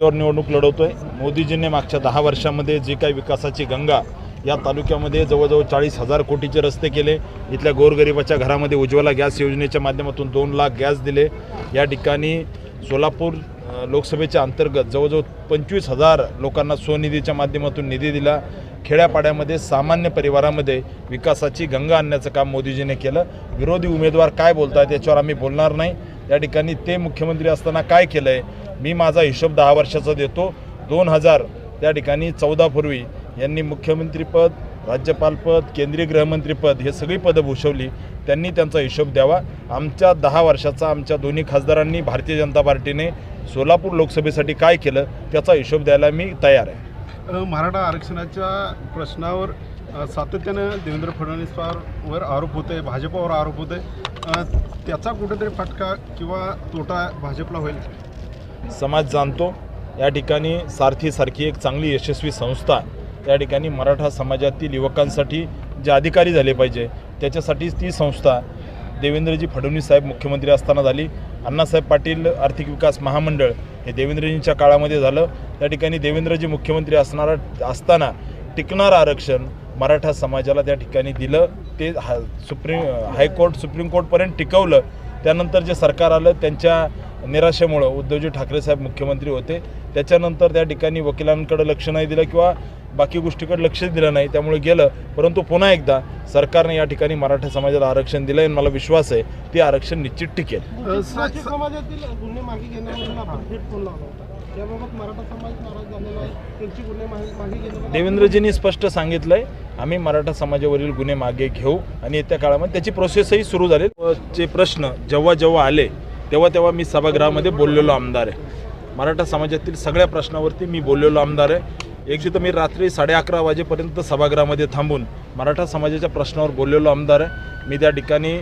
वर निवडणूक लढवतोय. मोदीजींनी मागच्या दहा वर्षामध्ये जी काही विकासाची गंगा या तालुक्यामध्ये जवळजवळ चाळीस हजार कोटीचे रस्ते केले. इथल्या गोरगरिबाच्या घरामध्ये उज्ज्वला गॅस योजनेच्या माध्यमातून दोन लाख गॅस दिले. या ठिकाणी सोलापूर लोकसभेच्या अंतर्गत जवळजवळ पंचवीस हजार लोकांना स्वनिधीच्या माध्यमातून निधी दिला. खेड्यापाड्यामध्ये सामान्य परिवारामध्ये विकासाची गंगा आणण्याचं काम मोदीजीने केलं. विरोधी उमेदवार काय बोलत याच्यावर आम्ही बोलणार नाही. या ठिकाणी ते मुख्यमंत्री असताना काय केलं आहे मी माझा हिशोब दहा वर्षाचा देतो. दोन हजार त्या ठिकाणी चौदापूर्वी यांनी मुख्यमंत्रीपद राज्यपालपद केंद्रीय गृहमंत्रीपद हे सगळी पदं भूषवली. त्यांनी त्यांचा हिशोब द्यावा. आमच्या दहा वर्षाचा आमच्या दोन्ही खासदारांनी भारतीय जनता पार्टीने सोलापूर लोकसभेसाठी काय केलं त्याचा हिशोब द्यायला मी तयार आहे. मराठा आरक्षणाच्या प्रश्नावर सातत्यानं देवेंद्र फडणवीसवर आरोप होते भाजपावर आरोप होते आहे त्याचा कुठेतरी फटका किंवा तोटा भाजपला होईल? समाज जाणतो या ठिकाणी सारथीसारखी एक चांगली यशस्वी संस्था त्या ठिकाणी मराठा समाजातील युवकांसाठी जे अधिकारी झाले पाहिजे त्याच्यासाठीच ती संस्था देवेंद्रजी फडणवीस साहेब मुख्यमंत्री असताना झाली. अण्णासाहेब पाटील आर्थिक विकास महामंडळ हे देवेंद्रजींच्या काळामध्ये झालं. त्या ठिकाणी देवेंद्रजी मुख्यमंत्री असणारा असताना टिकणारं आरक्षण मराठा समाजाला त्या ठिकाणी दिलं. ते हा सुप्रीम हायकोर्ट सुप्रीम कोर्टपर्यंत टिकवलं. त्यानंतर जे सरकार आलं त्यांच्या निराशेमुळं उद्धवजी ठाकरे साहेब मुख्यमंत्री होते. त्याच्यानंतर त्या ठिकाणी वकिलांकडे लक्ष नाही दिलं किंवा बाकी गोष्टीकडे लक्ष दिलं नाही त्यामुळे गेलं. परंतु पुन्हा एकदा सरकारने या ठिकाणी मराठा समाजाला आरक्षण दिलं आणि मला विश्वास आहे ते आरक्षण निश्चित टिकेल देवेंद्रजींनी स्पष्ट सांगितलंय आम्ही मराठा समाजावरील गुन्हे मागे घेऊ आणि येत्या काळामध्ये त्याची प्रोसेसही सुरू झाली. चे प्रश्न जेव्हा जेव्हा आले तेव्हा तेव्हा मी सभागृहामध्ये बोललेलो आमदार आहे. मराठा समाजातील सगळ्या प्रश्नावरती मी बोललेलो आमदार आहे. एक तर मी रात्री साडे अकरा वाजेपर्यंत सभागृहामध्ये थांबून मराठा समाजाच्या प्रश्नावर बोललेलो आमदार आहे. मी त्या ठिकाणी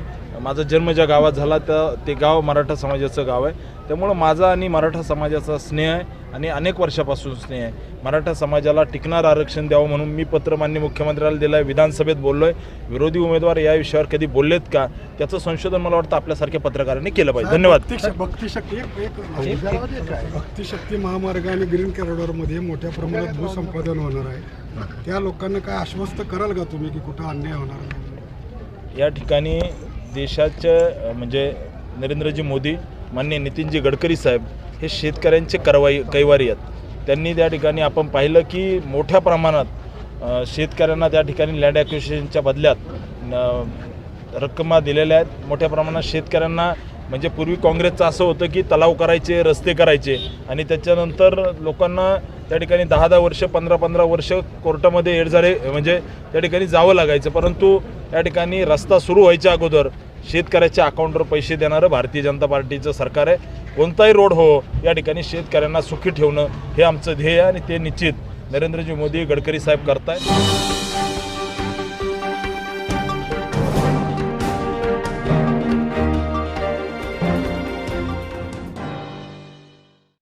माझा जन्म ज्या गावात झाला त्या ते गाव मराठा समाजाचं गाव आहे. त्यामुळं माझा आणि मराठा समाजाचा स्नेह आहे आणि अनेक वर्षापासून स्नेह आहे. मराठा समाजाला टिकणार आरक्षण द्यावं म्हणून मी पत्र मान्य मुख्यमंत्र्याला दिलं आहे विधानसभेत बोललो आहे विरोधी उमेदवार या विषयावर कधी बोललेत का? त्याचं संशोधन मला वाटतं आपल्यासारख्या पत्रकारांनी केलं पाहिजे. धन्यवाद. भक्ती भक्तिशक्ती महामार्ग आणि ग्रीन कॉरिडॉरमध्ये मोठ्या प्रमाणात भूसंपादन होणार आहे. त्या लोकांना काय आश्वस्त कराल का तुम्ही की कुठं अन्याय होणार या ठिकाणी देशाच्या म्हणजे नरेंद्रजी मोदी मान्य नितीनजी गडकरी साहेब हे शेतकऱ्यांचे करवाई कैवारी आहेत. त्यांनी त्या ठिकाणी आपण पाहिलं की मोठ्या प्रमाणात शेतकऱ्यांना त्या ठिकाणी लँड ॲक्युशनच्या बदल्यात रक्कमा दिलेल्या आहेत. मोठ्या प्रमाणात शेतकऱ्यांना म्हणजे पूर्वी काँग्रेसचं असं होतं की तलाव करायचे रस्ते करायचे आणि त्याच्यानंतर लोकांना त्या ठिकाणी दहा दहा वर्ष पंधरा पंधरा वर्ष कोर्टामध्ये एड झाले म्हणजे त्या ठिकाणी जावं लागायचं. परंतु त्या ठिकाणी रस्ता सुरू व्हायच्या अगोदर शेतकऱ्याच्या अकाउंटवर पैसे देणारं भारतीय जनता पार्टीचं सरकार आहे. कोणताही रोड हो या ठिकाणी शेतकऱ्यांना सुखी ठेवणं हे आमचं ध्येय आहे आणि ते निश्चित नरेंद्रजी मोदी गडकरी साहेब करतायत.